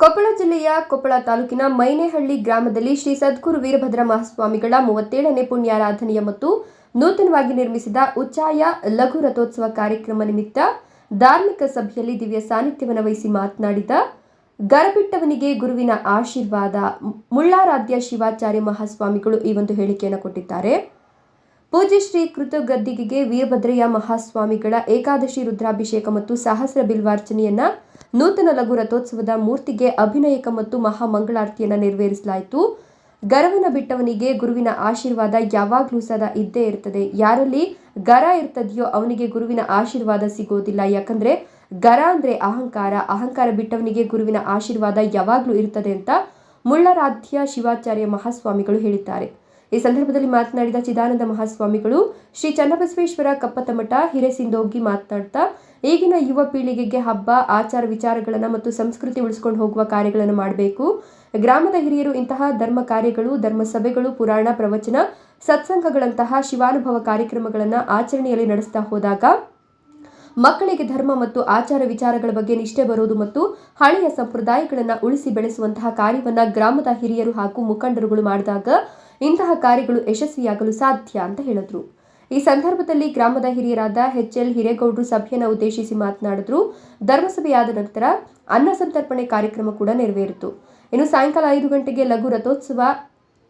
ಕೊಪ್ಪಳ ಜಿಲ್ಲೆಯ ಕೊಪ್ಪಳ ತಾಲೂಕಿನ ಮೈನೇಹಳ್ಳಿ ಗ್ರಾಮದಲ್ಲಿ ಶ್ರೀ ಸದ್ಗುರು ವೀರಭದ್ರ ಮಹಾಸ್ವಾಮಿಗಳ ಮೂವತ್ತೇಳನೇ ಪುಣ್ಯಾರಾಧನೆಯ ಮತ್ತು ನೂತನವಾಗಿ ನಿರ್ಮಿಸಿದ ಉಚ್ಚಾಯ ಲಘು ರಥೋತ್ಸವ ಕಾರ್ಯಕ್ರಮ ನಿಮಿತ್ತ ಧಾರ್ಮಿಕ ಸಭೆಯಲ್ಲಿ ದಿವ್ಯ ಸಾನ್ನಿಧ್ಯವನ್ನು ವಹಿಸಿ ಮಾತನಾಡಿದ ಗರಬಿಟ್ಟವನಿಗೆ ಗುರುವಿನ ಆಶೀರ್ವಾದ ಮುಳ್ಳಾರಾಧ್ಯ ಶಿವಾಚಾರ್ಯ ಮಹಾಸ್ವಾಮಿಗಳು ಈ ಒಂದು ಹೇಳಿಕೆಯನ್ನು ಕೊಟ್ಟಿದ್ದಾರೆ. ಪೂಜ್ಯ ಶ್ರೀ ಕೃತಗದ್ದಿಗೆಗೆ ವೀರಭದ್ರಯ್ಯ ಮಹಾಸ್ವಾಮಿಗಳ ಏಕಾದಶಿ ರುದ್ರಾಭಿಷೇಕ ಮತ್ತು ಸಹಸ್ರ ಬಿಲ್ವಾರ್ಚನೆಯನ್ನ ನೂತನ ಲಘು ರಥೋತ್ಸವದ ಮೂರ್ತಿಗೆ ಅಭಿನಯಕ ಮತ್ತು ಮಹಾಮಂಗಳಾರತಿಯನ್ನು ನೆರವೇರಿಸಲಾಯಿತು. ಗರವನ ಬಿಟ್ಟವನಿಗೆ ಗುರುವಿನ ಆಶೀರ್ವಾದ ಯಾವಾಗಲೂ ಸದಾ ಇದ್ದೇ ಇರ್ತದೆ ಯಾರಲ್ಲಿ ಗರ ಇರ್ತದೆಯೋ ಅವನಿಗೆ ಗುರುವಿನ ಆಶೀರ್ವಾದ ಸಿಗೋದಿಲ್ಲ. ಯಾಕಂದ್ರೆ ಗರ ಅಂದ್ರೆ ಅಹಂಕಾರ. ಅಹಂಕಾರ ಬಿಟ್ಟವನಿಗೆ ಗುರುವಿನ ಆಶೀರ್ವಾದ ಯಾವಾಗಲೂ ಇರ್ತದೆ ಅಂತ ಮುಳ್ಳರಾಧ್ಯ ಶಿವಾಚಾರ್ಯ ಮಹಾಸ್ವಾಮಿಗಳು ಹೇಳಿದ್ದಾರೆ. ಈ ಸಂದರ್ಭದಲ್ಲಿ ಮಾತನಾಡಿದ ಚಿದಾನಂದ ಮಹಾಸ್ವಾಮಿಗಳು, ಶ್ರೀ ಚನ್ನಬಸವೇಶ್ವರ ಕಪ್ಪತಮಠ ಹಿರೇಸಿಂದೋಗಿ ಮಾತನಾಡ್ತಾ, ಈಗಿನ ಯುವ ಪೀಳಿಗೆಗೆ ಹಬ್ಬ, ಆಚಾರ ವಿಚಾರಗಳನ್ನು ಮತ್ತು ಸಂಸ್ಕೃತಿ ಉಳಿಸ್ಕೊಂಡು ಹೋಗುವ ಕಾರ್ಯಗಳನ್ನು ಮಾಡಬೇಕು. ಗ್ರಾಮದ ಹಿರಿಯರು ಇಂತಹ ಧರ್ಮ ಕಾರ್ಯಗಳು, ಧರ್ಮ ಸಭೆಗಳು, ಪುರಾಣ, ಪ್ರವಚನ, ಸತ್ಸಂಗಗಳಂತಹ ಶಿವಾನುಭವ ಕಾರ್ಯಕ್ರಮಗಳನ್ನು ಆಚರಣೆಯಲ್ಲಿ ನಡೆಸ್ತಾ ಹೋದಾಗ, ಮಕ್ಕಳಿಗೆ ಧರ್ಮ ಮತ್ತು ಆಚಾರ ವಿಚಾರಗಳ ಬಗ್ಗೆ ನಿಷ್ಠೆ ಬರೋದು ಮತ್ತು ಹಳೆಯ ಸಂಪ್ರದಾಯಗಳನ್ನು ಉಳಿಸಿ ಬೆಳೆಸುವಂತಹ ಕಾರ್ಯವನ್ನ ಗ್ರಾಮದ ಹಿರಿಯರು ಹಾಗೂ ಮುಖಂಡರುಗಳು ಮಾಡಿದಾಗ ಇಂತಹ ಕಾರ್ಯಗಳು ಯಶಸ್ವಿಯಾಗಲು ಸಾಧ್ಯ ಅಂತ ಹೇಳಿದ್ರು. ಈ ಸಂದರ್ಭದಲ್ಲಿ ಗ್ರಾಮದ ಹಿರಿಯರಾದ ಎಚ್ ಎಲ್ ಹಿರೇಗೌಡರು ಸಭೆಯನ್ನು ಉದ್ದೇಶಿಸಿ ಮಾತನಾಡಿದ್ರು. ಧರ್ಮಸಭೆಯಾದ ನಂತರ ಅನ್ನ ಸಂತರ್ಪಣೆ ಕಾರ್ಯಕ್ರಮ ಕೂಡ ನೆರವೇರಿತು. ಇನ್ನು ಸಾಯಂಕಾಲ ಐದು ಗಂಟೆಗೆ ಲಘು ರಥೋತ್ಸವ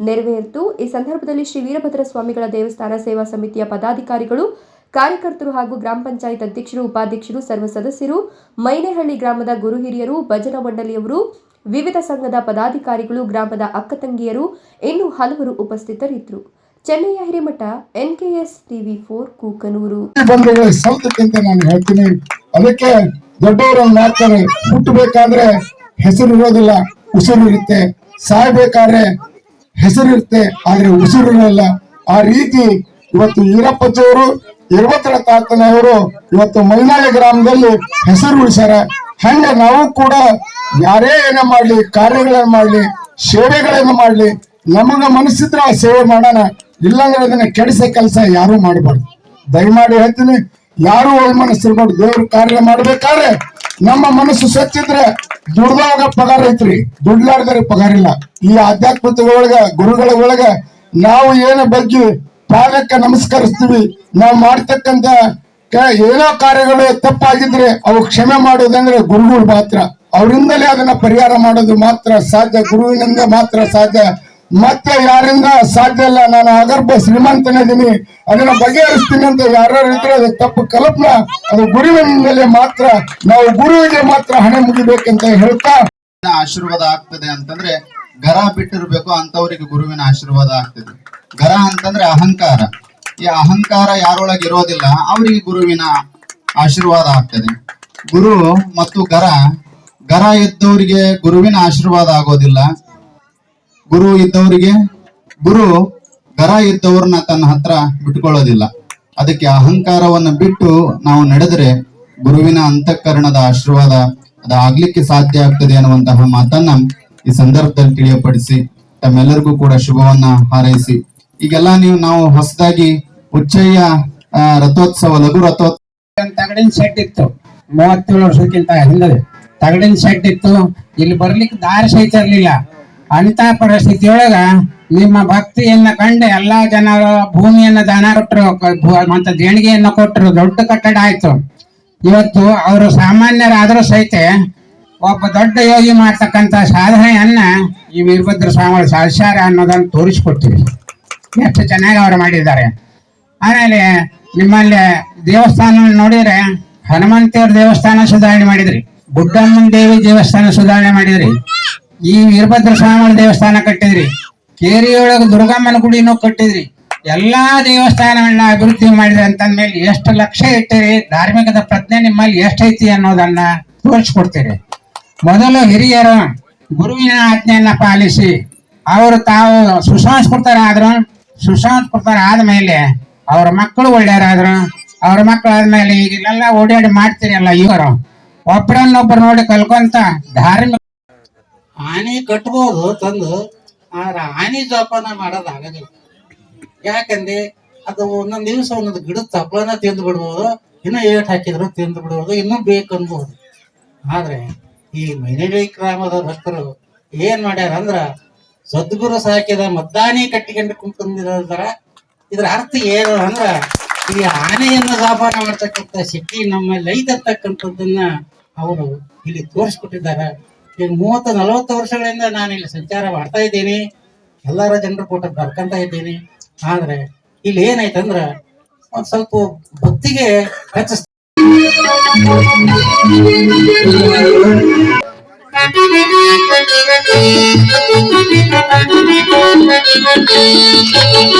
ನೆರವೇರಿತು. ಈ ಸಂದರ್ಭದಲ್ಲಿ ಶ್ರೀ ವೀರಭದ್ರ ಸ್ವಾಮಿಗಳ ದೇವಸ್ಥಾನ ಸೇವಾ ಸಮಿತಿಯ ಪದಾಧಿಕಾರಿಗಳು, ಕಾರ್ಯಕರ್ತರು ಹಾಗೂ ಗ್ರಾಮ ಪಂಚಾಯತ್ ಅಧ್ಯಕ್ಷರು, ಉಪಾಧ್ಯಕ್ಷರು, ಸರ್ವ ಸದಸ್ಯರು, ಮೈನೇಹಳ್ಳಿ ಗ್ರಾಮದ ಗುರು ಹಿರಿಯರು, ಭಜನಾ ಮಂಡಳಿಯವರು ವಿವಿಧ ಸಂಘದ ಪದಾಧಿಕಾರಿಗಳು, ಗ್ರಾಮದ ಅಕ್ಕತಂಗಿಯರು ಇನ್ನು ಹಲವರು ಉಪಸ್ಥಿತರಿದ್ದರು. ಚೆನ್ನೈಯ Hiremath, NKS TV four, Kukanur. ನಾನು ಹೇಳ್ತೀನಿ, ಅದಕ್ಕೆ ದೊಡ್ಡವರನ್ನು ಮಾಡ್ತಾರೆ. ಹುಟ್ಟಬೇಕಾದ್ರೆ ಹೆಸರು ಇರೋದಿಲ್ಲ, ಉಸಿರು ಇರುತ್ತೆ. ಸಾಯ್ಬೇಕಾದ್ರೆ ಹೆಸರಿರುತ್ತೆ ಆದ್ರೆ ಉಸಿರು ಇರಲ್ಲ. ಆ ರೀತಿ ಇವತ್ತು ಈರಪ್ಪಜ್ಜವರು ಇರುವತ್ತರ ತಾತನವರು ಇವತ್ತು ಮೈನಾಳೆ ಗ್ರಾಮದಲ್ಲಿ ಹೆಸರು ಉಳಿಸ್ಯಾರ. ಹಂಗ ನಾವು ಕೂಡ ಯಾರೇ ಏನ ಮಾಡ್ಲಿ, ಕಾರ್ಯಗಳನ್ನ ಮಾಡ್ಲಿ, ಸೇವೆಗಳನ್ನ ಮಾಡ್ಲಿ, ನಮಗ ಮನಸ್ಸಿದ್ರೆ ಆ ಸೇವೆ ಮಾಡೋಣ. ಇಲ್ಲಾಂದ್ರೆ ಅದನ್ನ ಕೆಡಿಸ ಕೆಲಸ ಯಾರು ಮಾಡಬಾರ್ದು. ದಯಮಾಡಿ ಹೇಳ್ತೀನಿ, ಯಾರು ಒಳ ಮನಸ್ಸಿರ್ಬಾರ್ದು ದೇವ್ರ ಕಾರ್ಯ ಮಾಡ್ಬೇಕಾದ್ರೆ ನಮ್ಮ ಮನಸ್ಸು ಸ್ವಚ್ಛಿದ್ರೆ ದುಡ್ದಾಗ ಪಗಾರ ಐತ್ರಿ. ದುಡ್ಲಾರ್ದರೆ ಪಗಾರ ಇಲ್ಲ. ಈ ಆಧ್ಯಾತ್ಮಿಕ ಒಳಗ, ಗುರುಗಳ ಒಳಗ ನಾವು ಏನ ಬಗ್ಗೆ ಪಾದಕ್ಕೆ ನಮಸ್ಕರಿಸ್ತೀವಿ, ನಾವು ಮಾಡ್ತಕ್ಕಂತ ಕ- ಏನೋ ಕಾರ್ಯಗಳು ತಪ್ಪಾಗಿದ್ರೆ ಅವು ಕ್ಷಮೆ ಮಾಡೋದಂದ್ರೆ ಗುರುಗಳು ಮಾತ್ರ. ಅವರಿಂದಲೇ ಅದನ್ನ ಪರಿಹಾರ ಮಾಡೋದು ಮಾತ್ರ ಸಾಧ್ಯ, ಗುರುವಿನಿಂದ ಮಾತ್ರ ಸಾಧ್ಯ. ಮತ್ತೆ ಯಾರಿಂದ ಸಾಧ್ಯ ಇಲ್ಲ, ನಾನು ಅಗರ್ಭ ಶ್ರೀಮಂತನಿದ್ದೀನಿ ಅದನ್ನ ಬಗೆಹರಿಸ್ತೀನಿ ಅಂತ ಇದ್ರೆ ಅದು ತಪ್ಪು ಕಲ್ಪನ. ಅದು ಗುರುವಿನಿಂದಲೇ ಮಾತ್ರ, ನಾವು ಗುರುವಿಗೆ ಮಾತ್ರ ಹಣೆ ಮುಗಿಬೇಕಂತ ಹೇಳ್ತಾ. ಆಶೀರ್ವಾದ ಆಗ್ತದೆ ಅಂತಂದ್ರೆ ಗರ ಬಿಟ್ಟಿರ್ಬೇಕು, ಅಂತವ್ರಿಗೆ ಗುರುವಿನ ಆಶೀರ್ವಾದ ಆಗ್ತದೆ. ಗರ ಅಂತಂದ್ರೆ ಅಹಂಕಾರ. ಈ ಅಹಂಕಾರ ಯಾರೊಳಗೆ ಇರೋದಿಲ್ಲ, ಅವರಿಗೆ ಗುರುವಿನ ಆಶೀರ್ವಾದ ಆಗ್ತದೆ. ಗುರು ಮತ್ತು ಗರ ಗರ ಇದ್ದವರಿಗೆ ಗುರುವಿನ ಆಶೀರ್ವಾದ ಆಗೋದಿಲ್ಲ. ಗುರು ಇದ್ದವರಿಗೆ, ಗುರು ಗರ ಇದ್ದವ್ರನ್ನ ತನ್ನ ಹತ್ರ ಬಿಟ್ಕೊಳ್ಳೋದಿಲ್ಲ. ಅದಕ್ಕೆ ಅಹಂಕಾರವನ್ನ ಬಿಟ್ಟು ನಾವು ನಡೆದರೆ ಗುರುವಿನ ಅಂತಃಕರಣದ ಆಶೀರ್ವಾದ ಅದಾಗ್ಲಿಕ್ಕೆ ಸಾಧ್ಯ ಆಗ್ತದೆ ಅನ್ನುವಂತಹ ಮಾತನ್ನ ಈ ಸಂದರ್ಭದಲ್ಲಿ ತಿಳಿಯಪಡಿಸಿ, ತಮ್ಮೆಲ್ಲರಿಗೂ ಕೂಡ ಶುಭವನ್ನ ಹಾರೈಸಿ. ಈಗೆಲ್ಲ ನೀವು ನಾವು ಹೊಸದಾಗಿ ಉಚ್ಚಯ್ಯ ರಥೋತ್ಸವ, ಲಘು ರಥೋತ್ಸವ ತಗಡಿನ ಶೆಡ್ ಇತ್ತು. ಮೂವತ್ತೇಳು ವರ್ಷಕ್ಕಿಂತ ಹಿಂದೆ ತಗಡಿನ ಶೆಡ್ ಇತ್ತು. ಇಲ್ಲಿ ಬರ್ಲಿಕ್ಕೆ ದಾರಿ ಸಹಿತ ಇರ್ಲಿಲ್ಲ. ಅಂತ ಪರಿಸ್ಥಿತಿಯೊಳಗ ನಿಮ್ಮ ಭಕ್ತಿಯನ್ನ ಕಂಡು ಎಲ್ಲಾ ಜನರು ಭೂಮಿಯನ್ನ ದಾನ ಕೊಟ್ಟರು ಮತ್ತೆ ದೇಣಿಗೆಯನ್ನ ಕೊಟ್ಟರು. ದೊಡ್ಡ ಕಟ್ಟಡ ಆಯ್ತು. ಇವತ್ತು ಅವರು ಸಾಮಾನ್ಯರಾದರೂ ಸಹಿತ ಒಬ್ಬ ದೊಡ್ಡ ಯೋಗಿ ಮಾಡ್ತಕ್ಕಂತ ಸಾಧನೆಯನ್ನ ಈ ವೀರಭದ್ರ ಸ್ವಾಮಿಗಳು ಸಾಧಿಸ್ಯಾರ ಅನ್ನೋದನ್ನ ತೋರಿಸ್ಕೊಡ್ತೀವಿ. ಎಷ್ಟು ಚೆನ್ನಾಗಿ ಅವರು ಮಾಡಿದ್ದಾರೆ. ಆಮೇಲೆ ನಿಮ್ಮಲ್ಲಿ ದೇವಸ್ಥಾನ ನೋಡಿದ್ರೆ ಹನುಮಂತೇವ್ರ ದೇವಸ್ಥಾನ ಸುಧಾರಣೆ ಮಾಡಿದ್ರಿ. ಗುಡ್ಡಮ್ಮನ ದೇವಿ ದೇವಸ್ಥಾನ ಸುಧಾರಣೆ ಮಾಡಿದ್ರಿ. ಈ ವೀರಭದ್ರ ಸ್ವಾಮಿ ದೇವಸ್ಥಾನ ಕಟ್ಟಿದ್ರಿ. ಕೇರಿಯೊಳಗ ದುರ್ಗಮ್ಮನ ಗುಡಿನೂ ಕಟ್ಟಿದ್ರಿ. ಎಲ್ಲಾ ದೇವಸ್ಥಾನಗಳನ್ನ ಅಭಿವೃದ್ಧಿ ಮಾಡಿದ್ರಿ ಅಂತಂದ್ಮೇಲೆ ಎಷ್ಟು ಲಕ್ಷ ಇಟ್ಟಿರಿ, ಧಾರ್ಮಿಕದ ಪ್ರಜ್ಞೆ ನಿಮ್ಮಲ್ಲಿ ಎಷ್ಟೈತಿ ಅನ್ನೋದನ್ನ ತೋರಿಸ್ಕೊಡ್ತೀರಿ. ಮೊದಲು ಹಿರಿಯರು ಗುರುವಿನ ಆಜ್ಞೆಯನ್ನ ಪಾಲಿಸಿ, ಅವರು ತಾವು ಸುಸಂಸ್ಕೃತರಾದ್ರು ಸುಸಂಸ್ಕೃತರಾದ ಆದ್ಮೇಲೆ ಅವ್ರ ಮಕ್ಕಳು ಒಳ್ಳೆಯರಾದ್ರು, ಅವ್ರ ಮಕ್ಕಳು ಆದ್ಮೇಲೆ ಈಗ ಓಡಾಡಿ ಮಾಡ್ತೀರಲ್ಲ ಇವರು. ಒಬ್ಬರನ್ನೊಬ್ರು ನೋಡಿ ಕಲ್ಕೊಂತ ಧಾರ್ಮಿಕ ಆನೆ ಕಟ್ಬೋದು ತಂದು, ಆದ್ರೆ ಆನೆ ಜೋಪಾನ ಮಾಡೋದು ಆಗೋದಿಲ್ಲ. ಯಾಕಂದ್ರೆ ಅದು ಒಂದೊಂದು ದಿವಸ ಒಂದೊಂದು ಗಿಡದ ತಪ್ಪಲನ ತಿಂದು ಬಿಡ್ಬೋದು, ಇನ್ನೂ ಏಟ್ ಹಾಕಿದ್ರು ತಿಂದು ಬಿಡ್ಬೋದು, ಇನ್ನೂ ಬೇಕು ಅನ್ಬೋದು ಆದ್ರೆ ಈ ಮೈನಡಿ ಗ್ರಾಮದ ಭಕ್ತರು ಏನ್ ಮಾಡ್ಯಾರ ಅಂದ್ರ ಸದ್ಗುರು ಸಾಕಿದ ಮದ್ದಾನಿ ಕಟ್ಟಿಕೊಂಡು ಕುಂತಿರೋದ್ರ ಇದ್ರ ಅರ್ಥ ಏನು ಅಂದ್ರ ಈ ಆನೆಯನ್ನು ವ್ಯಾಪಾರ ಮಾಡ್ತಕ್ಕಂಥ ಶಕ್ತಿ ನಮ್ಮಲ್ಲಿ ಐತಕ್ಕಂಥದ್ದನ್ನ ಅವರು ಇಲ್ಲಿ ತೋರಿಸ್ಕೊಟ್ಟಿದ್ದಾರೆ. ಈಗ ಮೂವತ್ತು ನಲವತ್ತು ವರ್ಷಗಳಿಂದ ನಾನು ಇಲ್ಲಿ ಸಂಚಾರ ಮಾಡ್ತಾ ಇದ್ದೀನಿ. ಎಲ್ಲರ ಜನರು ಕೂಡ ಬರ್ಕಂತ ಇದ್ದೀನಿ. ಆದ್ರೆ ಇಲ್ಲಿ ಏನಾಯ್ತಂದ್ರ ಒಂದ್ ಸ್ವಲ್ಪ ಭಕ್ತಿಗೆ Thank ಶಿವಾಚಾರ್ಯರಿಗೆ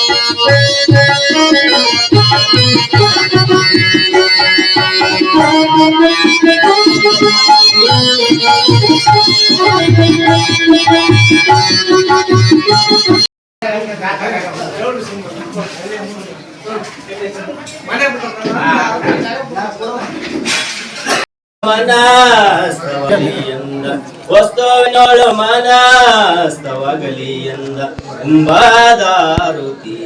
ಮನಸ್ತವಗಲಿಯಿಂದ ವಸ್ತುವಿನೊಳು ಮನಸ್ತವಗಲಿ ಎಂದ ಕುಂಭದಾರುತಿ